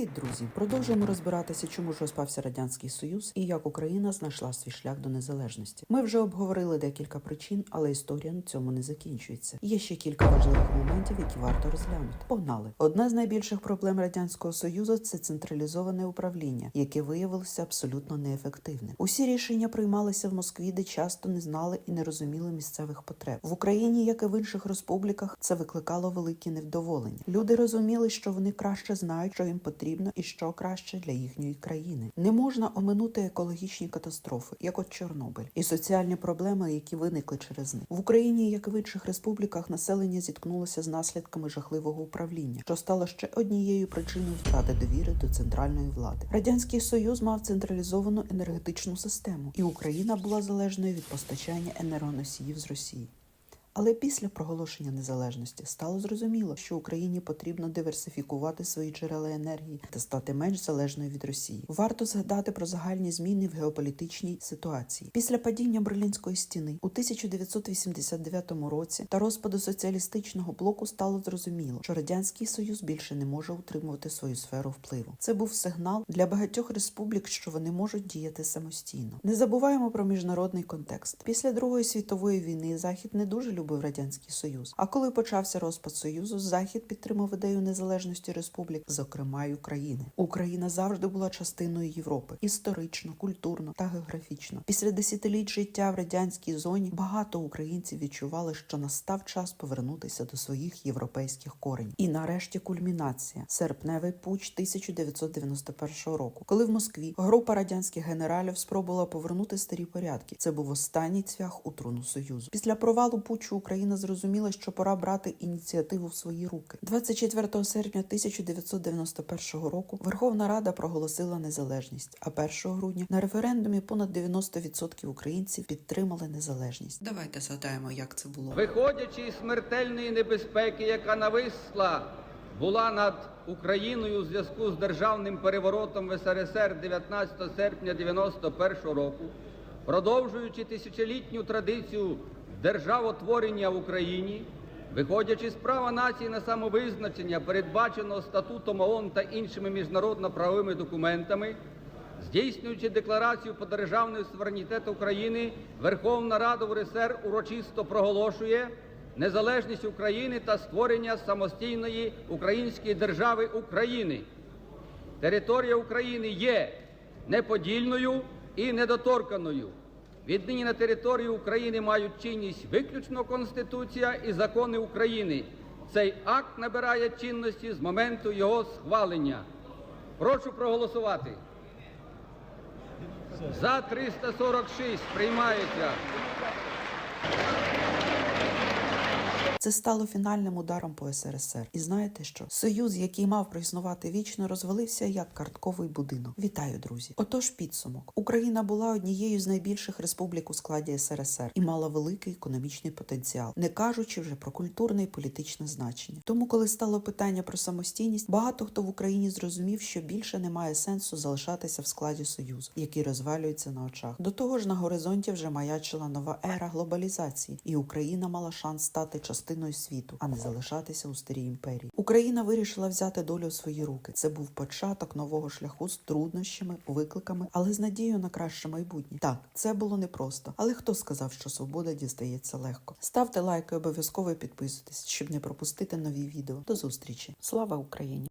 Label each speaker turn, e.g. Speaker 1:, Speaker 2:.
Speaker 1: Привіт, друзі! Продовжуємо розбиратися, чому ж розпався радянський союз і як Україна знайшла свій шлях до незалежності. Ми вже обговорили декілька причин, але історія на цьому не закінчується. Є ще кілька важливих моментів, які варто розглянути. Погнали! Одна з найбільших проблем радянського союзу це централізоване управління, яке виявилося абсолютно неефективним. Усі рішення приймалися в Москві, де часто не знали і не розуміли місцевих потреб. В Україні, як і в інших республіках, це викликало велике невдоволення. Люди розуміли, що вони краще знають, що їм потрібно і що краще для їхньої країни. Не можна оминути екологічні катастрофи, як от Чорнобиль, і соціальні проблеми, які виникли через них. В Україні, як і в інших республіках, населення зіткнулося з наслідками жахливого управління, що стало ще однією причиною втрати довіри до центральної влади. Радянський Союз мав централізовану енергетичну систему, і Україна була залежною від постачання енергоносіїв з Росії. Але після проголошення незалежності стало зрозуміло, що Україні потрібно диверсифікувати свої джерела енергії та стати менш залежною від Росії. Варто згадати про загальні зміни в геополітичній ситуації. Після падіння Берлінської стіни у 1989 році та розпаду соціалістичного блоку стало зрозуміло, що радянський союз більше не може утримувати свою сферу впливу. Це був сигнал для багатьох республік, що вони можуть діяти самостійно. Не забуваємо про міжнародний контекст. Після Другої світової війни Захід не дуже любив радянський союз. А коли почався розпад союзу, захід підтримав ідею незалежності республік, зокрема й України. Україна завжди була частиною Європи історично, культурно та географічно. Після десятиліть життя в радянській зоні багато українців відчували, що настав час повернутися до своїх європейських коренів. І нарешті кульмінація серпневий путч 1991 року, коли в Москві група радянських генералів спробувала повернути старі порядки. Це був останній цвях у труну союзу. Після провалу путчу Україна зрозуміла, що пора брати ініціативу в свої руки. 24 серпня 1991 року Верховна Рада проголосила незалежність. А 1 грудня на референдумі понад 90% українців підтримали незалежність. Давайте згадаємо, як це було.
Speaker 2: Виходячи із смертельної небезпеки, яка нависла була над Україною у зв'язку з державним переворотом в СРСР 19 серпня 91 року, продовжуючи тисячолітню традицію державотворення в Україні, виходячи з права нації на самовизначення, передбаченого статутом ООН та іншими міжнародно-правовими документами, Здійснюючи декларацію про державний суверенітет України, Верховна Рада УРСР урочисто проголошує незалежність України та створення самостійної української держави України. Територія України є неподільною і недоторканою. Віднині на території України мають чинність виключно Конституція і закони України. Цей акт набирає чинності з моменту його схвалення. Прошу проголосувати. За 346 приймається.
Speaker 1: Це стало фінальним ударом по СРСР. І знаєте що? Союз, який мав проіснувати вічно, розвалився як картковий будинок. Вітаю, друзі! Отож, підсумок. Україна була однією з найбільших республік у складі СРСР і мала великий економічний потенціал, не кажучи вже про культурне і політичне значення. Тому, коли стало питання про самостійність, багато хто в Україні зрозумів, що більше немає сенсу залишатися в складі союзу, який розвалюється на очах. До того ж, на горизонті вже маячила нова ера глобалізації, і Україна мала шанс стати частиною світу, а не залишатися у старій імперії. Україна вирішила взяти долю в свої руки. Це був початок нового шляху з труднощами, викликами, але з надією на краще майбутнє. Так, це було непросто, але хто сказав, що свобода дістається легко? Ставте лайки, обов'язково підписуйтесь, щоб не пропустити нові відео. До зустрічі! Слава Україні!